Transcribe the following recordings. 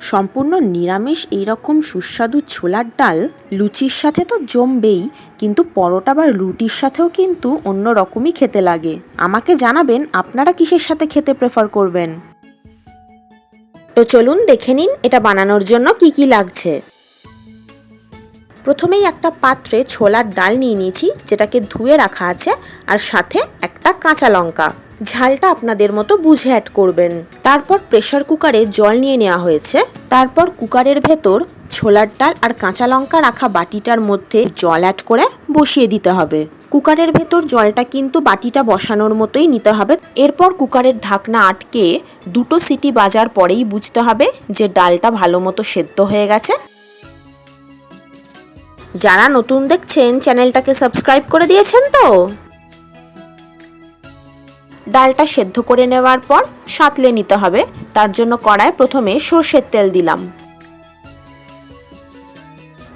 সম্পূর্ণ নিরামিষ এইরকম সুস্বাদু ছোলার ডাল লুচির সাথে তো জমবেই, কিন্তু পরোটা বা রুটির সাথেও কিন্তু অন্য রকমই খেতে লাগে। আমাকে জানাবেন আপনারা কিসের সাথে খেতে প্রেফার করবেন। তো চলুন দেখে নিন এটা বানানোর জন্য কি কি লাগছে। প্রথমেই একটা পাত্রে ছোলার ডাল নিয়ে নিয়েছি, যেটাকে ধুয়ে রাখা আছে, আর সাথে একটা কাঁচা লঙ্কা। ঝালটা আপনাদের মতো বুঝে অ্যাড করবেন। তারপর প্রেশার কুকারে জল নিয়ে নেওয়া হয়েছে। তারপর কুকারের ভেতর ছোলার ডাল আর কাঁচা লঙ্কা রাখা বাটিটার মধ্যে জল অ্যাড করে বসিয়ে দিতে হবে। কুকারের ভেতর জলটা কিন্তু বাটিটা বসানোর মতোই নিতে হবে। এরপর কুকারের ঢাকনা আটকে দুটো সিটি বাজার পরেই বুঝতে হবে যে ডালটা ভালো মতো সেদ্ধ হয়ে গেছে। যারা নতুন দেখছেন, চ্যানেলটাকে সাবস্ক্রাইব করে দিয়েছেন তো? ডালটা সেদ্ধ করে নেওয়ার পর সাঁতলে নিতে হবে। তার জন্য কড়ায় প্রথমে সর্ষের তেল দিলাম।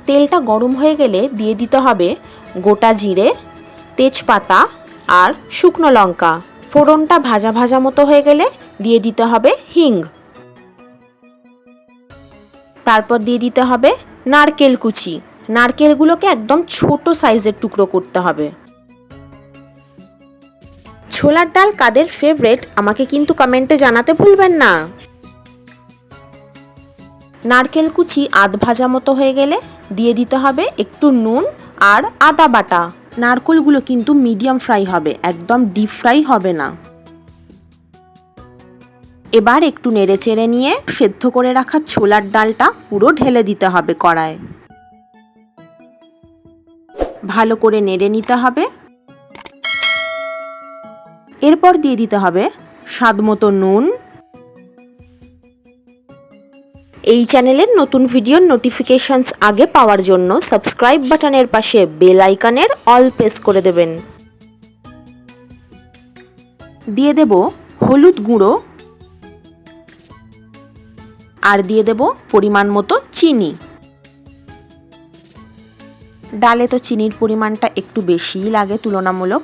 তেলটা গরম হয়ে গেলে দিয়ে দিতে হবে গোটা জিরে, তেজপাতা আর শুকনো লঙ্কা। ফোড়নটা ভাজা ভাজা মতো হয়ে গেলে দিয়ে দিতে হবে হিং। তারপর দিয়ে দিতে হবে নারকেল কুচি। নারকেলগুলোকে একদম ছোট সাইজের টুকরো করতে হবে। ছোলার ডাল কাদের ফেভারেট আমাকে কিন্তু কমেন্টে জানাতে ভুলবেন না। নারকেল কুচি আধ ভাজা মতো হয়ে গেলে দিয়ে দিতে হবে একটু নুন আর আদা বাটা। নারকেলগুলো কিন্তু মিডিয়াম ফ্রাই হবে, একদম ডিপ ফ্রাই হবে না। এবার একটু নেড়ে চেড়ে নিয়ে সেদ্ধ করে রাখা ছোলার ডালটা পুরো ঢেলে দিতে হবে কড়ায় ভালো করে নেড়ে নিতে হবে। এরপর দিয়ে দিতে হবে স্বাদ মতো নুন। এই চ্যানেলের নতুন ভিডিওর নোটিফিকেশনস আগে পাওয়ার জন্য সাবস্ক্রাইব বাটনের পাশে বেল আইকনের অল প্রেস করে দেবেন। দিয়ে দেব হলুদ গুঁড়ো। আর দিয়ে দেব পরিমাণ মতো চিনি। ডালে তো চিনির পরিমাণটা একটু বেশিই লাগে তুলনামূলক।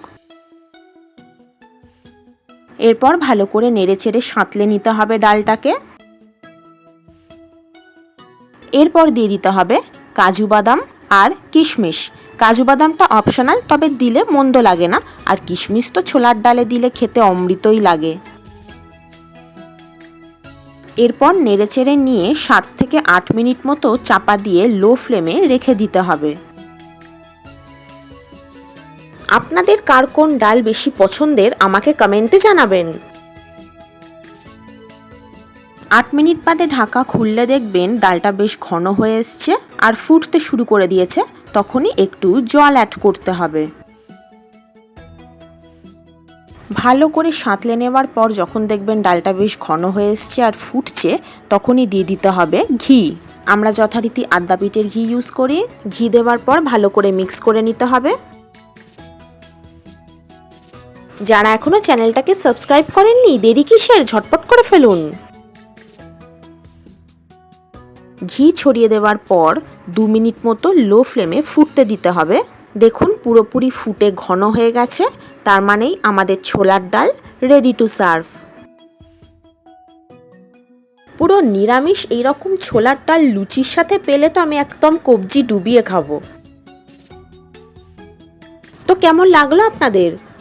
এরপর ভালো করে নেড়ে চেড়ে সাঁতলে নিতে হবে ডালটাকে। এরপর দিয়ে দিতে হবে কাজু বাদাম আর কিশমিশ। কাজু বাদামটা অপশনাল তবে দিলে মন্দ লাগে না। আর কিশমিশ তো ছোলার ডালে দিলে খেতে অমৃতই লাগে। এরপর নেড়ে চেড়ে নিয়ে সাত থেকে আট মিনিট মতো চাপা দিয়ে লো ফ্লেমে রেখে দিতে হবে। আপনাদের কার কোন ডাল বেশি পছন্দের, আমাকে কমেন্টে জানাবেন। আট মিনিট বাদে ঢাকা খুললে দেখবেন ডালটা বেশ ঘন হয়ে এসছে আর ফুটতে শুরু করে দিয়েছে, তখনই একটু জল অ্যাড করতে হবে। ভালো করে সাঁতলে নেওয়ার পর যখন দেখবেন ডালটা বেশ ঘন হয়ে এসছে আর ফুটছে, তখনই দিয়ে দিতে হবে ঘি। আমরা যথারীতি আদ্যা পিঠের ঘি ইউজ করি। ঘি দেওয়ার পর ভালো করে মিক্স করে নিতে হবে। যারা এখনও চ্যানেলটাকে সাবস্ক্রাইব করেননি, দেরি কিসের? ঝটপট করে ফেলুন। ঘি ছড়িয়ে দেওয়ার পর দু মিনিট মতো লো ফ্লেমে ফুটতে দিতে হবে। দেখুন, পুরোপুরি ফুটে ঘন হয়ে গেছে। তার মানেই আমাদের ছোলার ডাল রেডি টু সার্ভ পুরো নিরামিষ এইরকম ছোলার ডাল লুচির সাথে পেলে তো আমি একদম কবজি ডুবিয়ে খাব। তো কেমন লাগল আপনাদের?